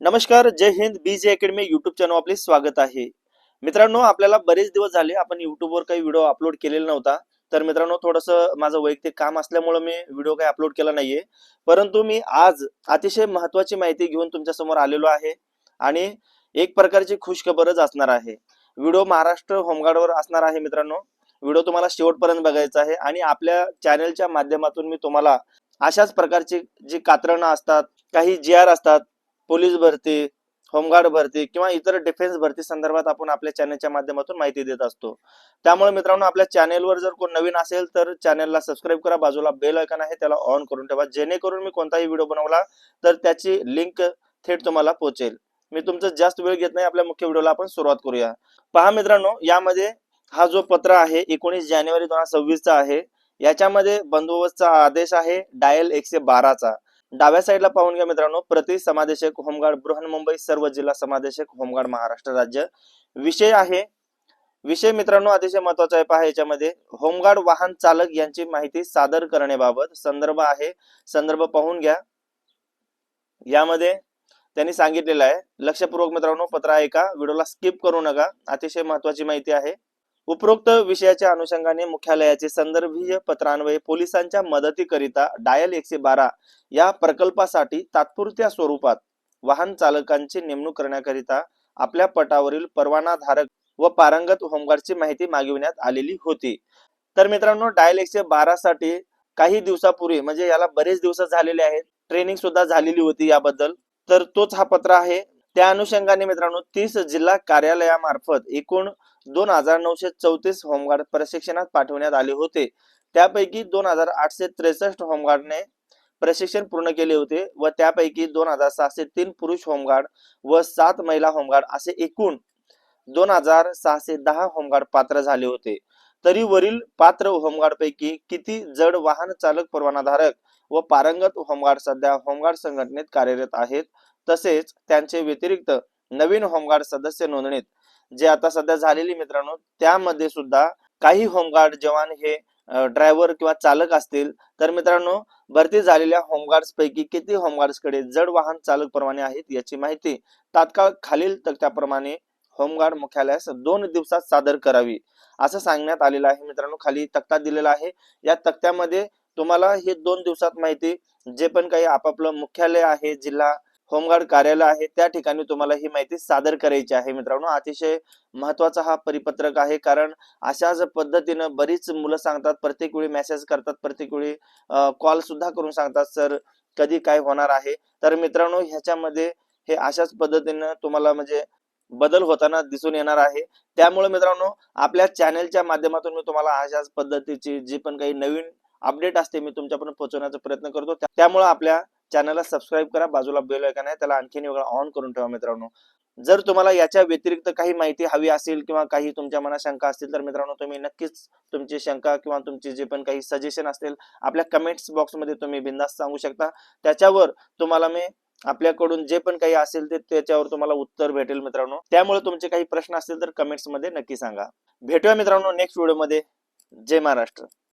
नमस्कार जय Hind B J academy YouTube channel आपले स्वागत आहे. मित्रांनो आपल्याला बरेच दिवस झाले आपण युट्यूबवर काही व्हिडिओ अपलोड केलेला नव्हता. तर मित्रांनो थोडंसं माझं वैयक्तिक काम असल्यामुळे मी व्हिडिओ काही अपलोड केला नाहीये. परंतु मी आज अतिशय महत्वाची माहिती घेऊन तुमच्यासमोर आलेलो आहे आणि एक प्रकारची खुशखबरच असणार आहे. व्हिडिओ महाराष्ट्र होमगार्डवर असणार आहे मित्रांनो. व्हिडिओ तुम्हाला शेवटपर्यंत बघायचा आहे आणि आपल्या चॅनलच्या माध्यमातून मी तुम्हाला अशाच प्रकारची जी कात्रणं असतात काही जी आर असतात पोलीस भरती होमगार्ड भरती किंवा इतर डिफेन्स भरती संदर्भात आपण आपल्या चॅनलच्या माध्यमातून माहिती देत असतो. त्यामुळे मित्रांनो आपल्या चॅनेलवर जर कोण नवीन असेल तर चॅनेलला सबस्क्राईब करा. बाजूला बेल आयकॉन आहे त्याला ऑन करून ठेवा. जेणेकरून मी कोणताही व्हिडिओ बनवला तर त्याची लिंक थेट तुम्हाला पोहोचेल मी तुमचं जास्त वेळ घेत नाही. आपल्या मुख्य व्हिडिओला आपण सुरुवात करूया. पहा मित्रांनो यामध्ये हा जो पत्र आहे एकोणीस जानेवारी दोन हजार सव्वीसचा आहे. याच्यामध्ये बंदोबस्तचा आदेश आहे डायल एकशे बाराचा. डाव्या साईडला पाहून घ्या मित्रांनो प्रति समादेशक होमगार्ड बृहन्मुंबई सर्व जिल्हा समादेशक होमगार्ड महाराष्ट्र राज्य. विषय आहे विषय मित्रांनो अतिशय महत्त्वाचा आहे पहा याच्यामध्ये. होमगार्ड वाहन चालक यांची माहिती सादर करण्याबाबत संदर्भ आहे. संदर्भ पाहून घ्या. यामध्ये त्यांनी सांगितलेलं आहे. लक्षपूर्वक मित्रांनो पत्र ऐका. व्हिडिओला स्किप करू नका. अतिशय महत्वाची माहिती आहे. उपरोक्त विषयाच्या अनुषंगाने मुख्यालयाचे संदर्भीय पत्रान्वये पोलिसांच्या मदतीकरिता डायल एकशे बारा या प्रकल्पासाठी तात्पुरत्या स्वरूपात वाहन चालकांची नेमणूक करण्याकरिता आपल्या पटावरील परवानाधारक व पारंगत होमगार्डची माहिती मागविण्यात आलेली होती. तर मित्रांनो डायल एकशे बारा साठी काही दिवसापूर्वी म्हणजे याला बरेच दिवस झालेले आहेत ट्रेनिंग सुद्धा झालेली होती याबद्दल तर तोच हा पत्र आहे. त्या अनुषंगाने मित्रांनो तीस जिल्हा कार्यालयामार्फत एकूण दोन हजार नऊशे चौतीस होमगार्ड प्रशिक्षणात पाठवण्यात आले होते. त्यापैकी दोन हजार आठशे त्रेसष्ट होमगार्डने प्रशिक्षण पूर्ण केले होते व त्यापैकी दोन हजार सहाशे तीन पुरुष होमगार्ड व सात महिला होमगार्ड असे एकूण दोन हजार सहाशे दहा होमगार्ड पात्र झाले होते. तरी वरील पात्र होमगार्ड पैकी किती जड वाहन चालक परवानाधारक व पारंगत होमगार्ड सध्या होमगार्ड संघटनेत कार्यरत आहेत? तसेच त्यांचे व्यतिरिक्त नवीन होमगार्ड सदस्य नोंदणीत जे आता सध्या झालेली मित्रांनो त्यामध्ये सुद्धा काही होमगार्ड जवान हे ड्रायव्हर किंवा चालक असतील. तर मित्रांनो भरती झालेल्या होमगार्ड्स पैकी किती होमगार्ड्सकडे जड वाहन चालक परवाने आहेत याची माहिती तात्काळ खालील तक्त्याप्रमाणे होमगार्ड मुख्यालयास दोन दिवसात सादर करावी असं सांगण्यात आलेलं आहे मित्रांनो. खाली तक्ता दिलेला आहे. या तक्त्यामध्ये तुम्हाला हे दोन दिवसात माहिती जे पण काही आपापलं मुख्यालय आहे जिल्हा होमगार्ड कार्यालय आहे. त्या ठिकाणी तुम्हाला ही माहिती सादर करायची आहे मित्रांनो. अतिशय महत्त्वाचा हा परिपत्रक आहे. कारण अशाच पद्धतीनं बरीच मुलं सांगतात प्रत्येक वेळी मेसेज करतात प्रत्येक वेळी कॉल सुद्धा करून सांगतात सर कधी काय होणार आहे? तर मित्रांनो ह्याच्यामध्ये हे अशाच पद्धतीनं तुम्हाला म्हणजे बदल होताना दिसून येणार आहे. त्यामुळे मित्रांनो आपल्या चॅनेलच्या माध्यमातून मी तुम्हाला अशाच पद्धतीची जी पण काही नवीन अपडेट असते मी तुमच्यापर्यंत पोहोचवण्याचा प्रयत्न करतो. त्यामुळे आपल्या चॅनलला सबस्क्राईब करा बाजूला बेल का आहे त्याला आणखीन वेगळा ऑन करून ठेवा मित्रांनो. जर तुम्हाला याच्या व्यतिरिक्त काही माहिती हवी असेल किंवा काही तुमच्या मनात शंका असतील तर मित्रांनो तुम्ही नक्कीच तुमची शंका किंवा तुमची जे पण काही सजेशन असतील आपल्या कमेंट्स बॉक्समध्ये तुम्ही बिंदास सांगू शकता. त्याच्यावर तुम्हाला मी आपल्याकडून जे पण काही असेल ते त्याच्यावर तुम्हाला उत्तर भेटेल मित्रांनो. त्यामुळे तुमचे काही प्रश्न असतील तर कमेंट्समध्ये नक्की सांगा. भेटूया मित्रांनो नेक्स्ट व्हिडिओमध्ये जय महाराष्ट्र.